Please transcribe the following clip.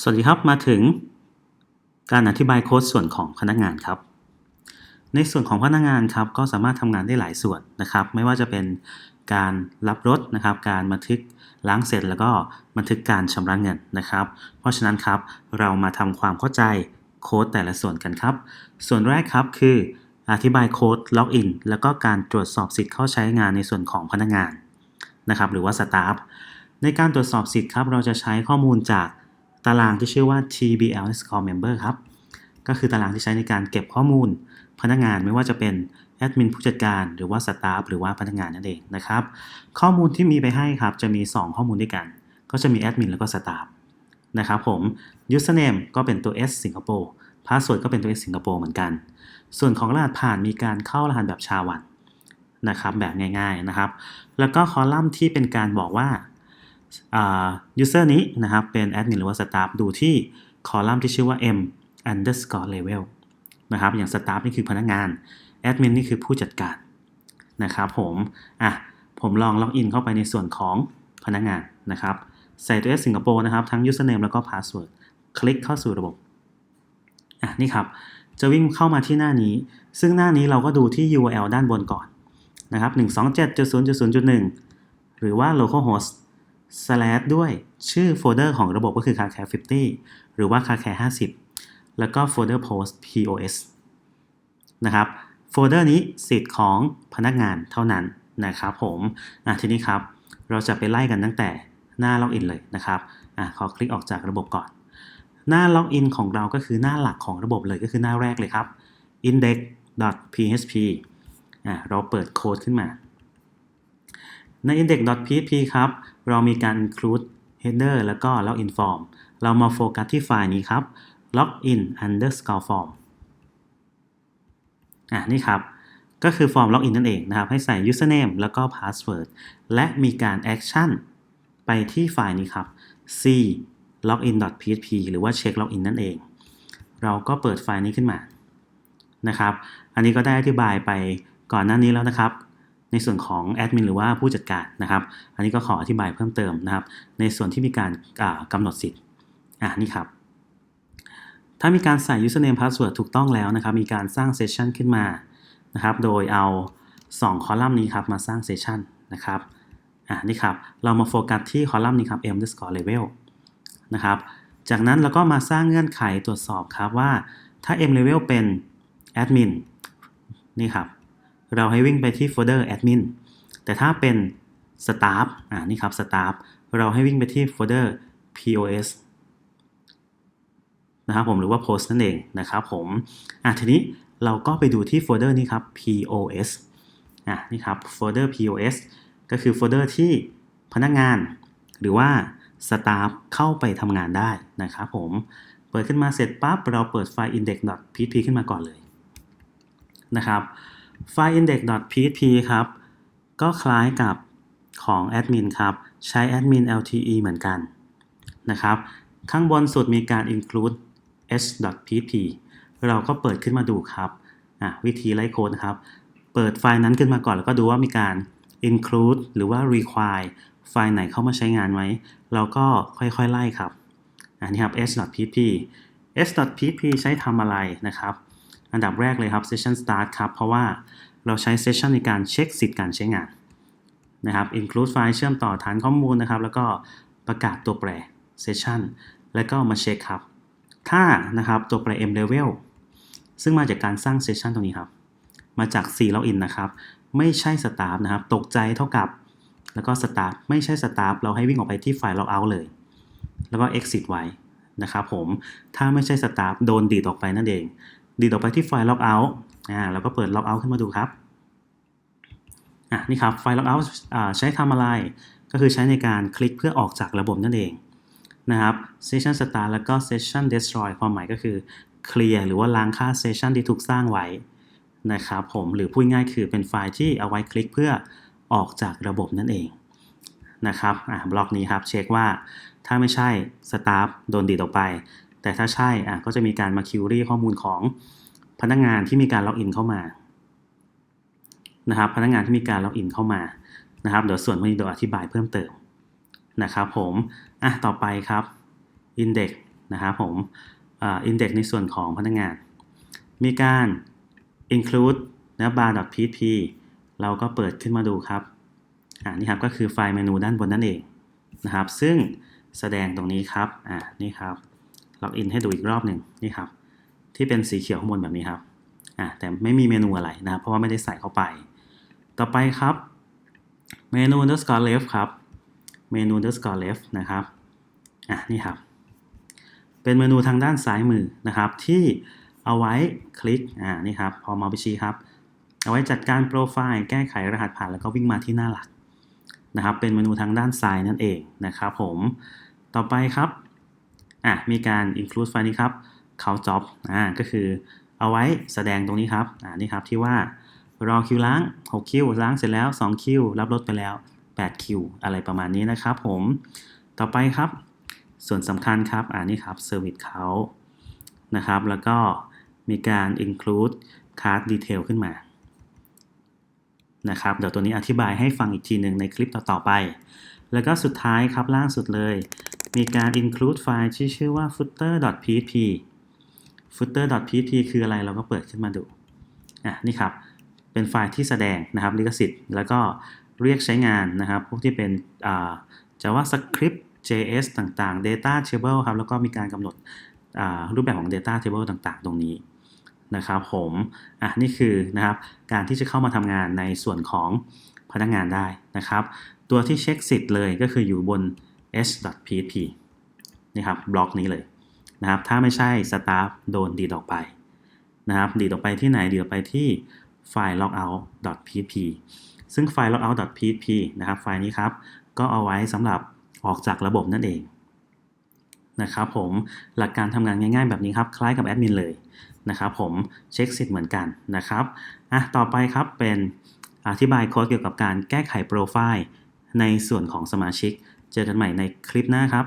สวัสดีครับมาถึงการอธิบายโค้ดส่วนของพนักงานครับ ในส่วนของพนักงานครับก็สามารถทำงานได้หลายส่วนนะครับ ไม่ว่าจะเป็นการรับรถนะครับ การบันทึกล้างเสร็จแล้วก็บันทึกการชำระเงินนะครับ เพราะฉะนั้นครับเรามาทำความเข้าใจโค้ดแต่ละส่วนกันครับ ส่วนแรกครับคืออธิบายโค้ดล็อกอินแล้วก็การตรวจสอบสิทธิ์เข้าใช้งานในส่วนของพนักงานนะครับ หรือว่าสตาฟในการตรวจสอบสิทธิ์ครับเราจะใช้ข้อมูลจาก ตารางที่ชื่อว่า TBL Score Member ครับ ก็คือตารางที่ใช้ในการเก็บข้อมูล พนักงานไม่ว่าจะเป็นแอดมินผู้จัดการหรือว่าสตาฟหรือว่าพนักงานนั่นเองนะครับ ข้อมูลที่มีไปให้ครับ จะมี 2 ข้อมูลด้วยกัน ก็จะมีแอดมินแล้วก็สตาฟนะครับผม username ก็เป็นตัว S สิงคโปร์ password ก็เป็นตัว S สิงคโปร์เหมือนกัน ส่วนของรหัสผ่านมีการเข้ารหัสแบบชาวันนะครับแบบง่ายๆนะครับ แล้วก็คอลัมน์ที่เป็นการบอกว่า user นี้นะครับเป็นแอดมินหรือว่า staff ดูที่คอลัมน์ที่ชื่อว่า m underscore level นะครับอย่าง staff นี่คือพนักงานแอดมินนี่คือผู้จัดการนะครับผมอะผมลองล็อกอินเข้าไปในส่วนของพนักงานนะครับใส่ตัว S สิงคโปร์นะครับ ทั้ง username แล้วก็ password คลิกเข้าสู่ระบบอะนี่ครับ จะวิ่งเข้ามาที่หน้านี้ ซึ่งหน้านี้เราก็ดูที่ URL ด้านบนก่อนนะครับ127.0.0.1 หรือว่า localhost slash ด้วยชื่อโฟลเดอร์ของระบบก็คือ carcare 50 หรือว่า carcare 50 แล้วก็โฟลเดอร์ post pos นะครับโฟลเดอร์นี้สิทธิ์ของพนักงานเท่านั้นนะครับผมอะทีนี้ครับ เราจะไปไล่กันตั้งแต่หน้าล็อกอินเลยนะครับอะขอคลิกออกจากระบบก่อน หน้าล็อกอินของเราก็คือหน้าหลักของระบบเลยก็คือหน้าแรกเลยครับ index.php อะเราเปิดโค้ดขึ้นมา ใน index.php ครับ เรามีการ include header แล้วก็ login form เรามาโฟกัสที่ไฟล์นี้ครับ login underscore form อะนี่ครับ ก็คือฟอร์ม login นั่นเองนะครับ ให้ใส่ username แล้วก็ password และมีการ action ไปที่ไฟล์นี้ครับ c login.php หรือว่า check login นั่นเอง เราก็เปิดไฟล์นี้ขึ้นมานะครับ อันนี้ก็ได้อธิบายไปก่อนหน้านี้แล้วนะครับ ในส่วนของแอดมินหรือว่าผู้จัดการนะครับ อันนี้ก็ขออธิบายเพิ่มเติมนะครับ ในส่วนที่มีการกำหนดสิทธิ์อ่านี่ครับ ถ้ามีการใส่ username password ถูกต้องแล้วนะครับ มีการสร้างเซสชันขึ้นมานะครับ โดยเอา 2 คอลัมน์นี้ครับมาสร้างเซสชันนะครับอ่านี่ครับ เรามาโฟกัสที่คอลัมน์นี้ครับ m underscore level นะครับ จากนั้นเราก็มาสร้างเงื่อนไขตรวจสอบครับว่าถ้า m level เป็น admin นี่ครับ เราให้วิ่งไปที่โฟลเดอร์ admin แต่ถ้าเป็น staff อ่านี่ครับ staff เราให้วิ่งไปที่โฟลเดอร์ pos นะครับผมหรือว่า post นั่นเองนะครับผมอะทีนี้เราก็ไปดูที่โฟลเดอร์นี้ครับ pos อะนี่ครับโฟลเดอร์ pos ก็คือโฟลเดอร์ที่พนักงาน หรือว่า staff เข้าไปทำงานได้นะครับผม เปิดขึ้นมาเสร็จปั๊บเราเปิดไฟล์ index.php ขึ้นมาก่อนเลยนะครับ ไฟล์ index.php ครับ ก็คล้ายกับของ admin ครับ ใช้ admin lte เหมือนกันนะครับ ข้างบนสุดมีการ include h.php เราก็เปิดขึ้นมาดูครับ วิธีไล่โค้ดนะครับ เปิดไฟล์นั้นขึ้นมาก่อนแล้วก็ดูว่ามีการ include หรือว่า require ไฟล์ไหนเข้ามาใช้งานไหม เราก็ค่อยๆไล่ครับ อันนี้ครับ h.php h.php ใช้ทำอะไรนะครับ อันดับแรกเลยครับ session start ครับ เพราะว่าเราใช้ session ในการเช็คสิทธิ์การใช้งานนะครับ include ไฟล์เชื่อมต่อฐานข้อมูลนะครับ แล้วก็ประกาศตัวแปร session แล้วก็มาเช็คครับ ถ้านะครับตัวแปร m level ซึ่งมาจากการสร้าง session ตรงนี้ครับ มาจาก 4 login นะครับ ไม่ใช่ staff นะครับ ตกใจเท่ากับ แล้วก็ staff ไม่ใช่ staff เราให้วิ่งออกไปที่ไฟล์ logout เลย แล้วก็ exit ไว้นะครับผม ถ้าไม่ใช่ staff โดนดีดออกไปนั่นเอง ดีดออไปที่ไฟล์ logout อ่าแล้วก็เปิด logout ขึ้นมาดูครับอะนี่ครับไฟล์ logout อ่าใช้ทำอะไร ก็คือใช้ในการคลิกเพื่อออกจากระบบนั่นเองนะครับ session start แล้วก็ session destroy ความหมายก็คือ clear หรือว่าล้างค่า session ที่ถูกสร้างไว้นะครับผมหรือพูดง่ายคือเป็นไฟล์ที่เอาไว้คลิกเพื่อออกจากระบบนั่นเองนะครับอะบล็อกนี้ครับเช็คว่าถ้าไม่ใช่ staff โดนดีดออกไป แต่ถ้าใช่อะก็จะมีการมาคิวรี่ข้อมูลของพนักงานที่มีการล็อกอินเข้ามานะครับพนักงานที่มีการล็อกอินเข้ามานะครับเดี๋ยวส่วนนี้เดี๋ยวอธิบายเพิ่มเติมนะครับผมอะต่อไปครับ index นะครับผมอ่า index ในส่วนของพนักงาน มีการ include นะ bar php เราก็เปิดขึ้นมาดูครับอ่านี่ครับก็คือไฟล์เมนูด้านบนนั่นเองนะครับ ซึ่งแสดงตรงนี้ครับอ่านี่ครับ ล็อกอินให้ดูอีกรอบหนึ่งนี่ครับ ที่เป็นสีเขียวข้างบนแบบนี้ครับอ่าแต่ไม่มีเมนูอะไรนะครับ เพราะว่าไม่ได้ใส่เข้าไป ต่อไปครับเมนู underscore left ครับเมนู underscore left นะครับอะนี่ครับ เป็นเมนูทางด้านซ้ายมือนะครับ ที่เอาไว้คลิกอ่านี่ครับ พอมาไปชี้ครับ เอาไว้จัดการโปรไฟล์แก้ไขรหัสผ่านแล้วก็วิ่งมาที่หน้าหลักนะครับ เป็นเมนูทางด้านซ้ายนั่นเองนะครับ ผมต่อไปครับ อะมีการ include ไฟล์นี้ครับเขา job อ่าก็คือเอาไว้แสดงตรงนี้ครับอ่านี่ครับที่ว่ารอคิวล้าง 6 คิวล้างเสร็จแล้ว 2 คิวรับรถไปแล้ว 8 คิวอะไรประมาณนี้นะครับผมต่อไปครับ ส่วนสำคัญครับอ่านี่ครับ Service เขานะครับ แล้วก็มีการ include card detail ขึ้นมานะครับเดี๋ยวตัวนี้อธิบายให้ฟังอีกทีหนึ่งในคลิปต่อๆไป แล้วก็สุดท้ายครับล่างสุดเลย มีการ include ไฟล์ที่ชื่อว่า footer.php footer.php คืออะไรเราก็เปิดขึ้นมาดูอะนี่ครับ เป็นไฟล์ที่แสดงนะครับลิขสิทธิ์ แล้วก็เรียกใช้งานนะครับ พวกที่เป็นอ่า JavaScript JS ต่างๆ Data Table ครับ แล้วก็มีการกำหนดอ่ารูปแบบของ Data Table ต่างๆ ตรงนี้นะครับผมอะนี่คือนะครับการที่จะเข้ามาทำงานในส่วนของพนักงานได้นะครับ ตัวที่เช็คสิทธิ์เลยก็คืออยู่บน s.php นี่ครับบล็อกนี้เลยนะครับถ้าไม่ใช่ staff โดนดีดออกไปนะครับดีดออกไปที่ไหนดีดออกไปที่ไฟล์ logout.php ซึ่งไฟล์ logout.php นะครับไฟล์นี้ครับ ก็เอาไว้สำหรับออกจากระบบนั่นเองนะครับผมหลักการทำงานง่ายๆแบบนี้ครับ คล้ายกับแอดมินเลยนะครับผมเช็คสิทธิ์เหมือนกันนะครับอะต่อไปครับเป็นอธิบายโค้ดเกี่ยวกับการแก้ไขโปรไฟล์ในส่วนของสมาชิก เจอกันใหม่ในคลิปหน้าครับ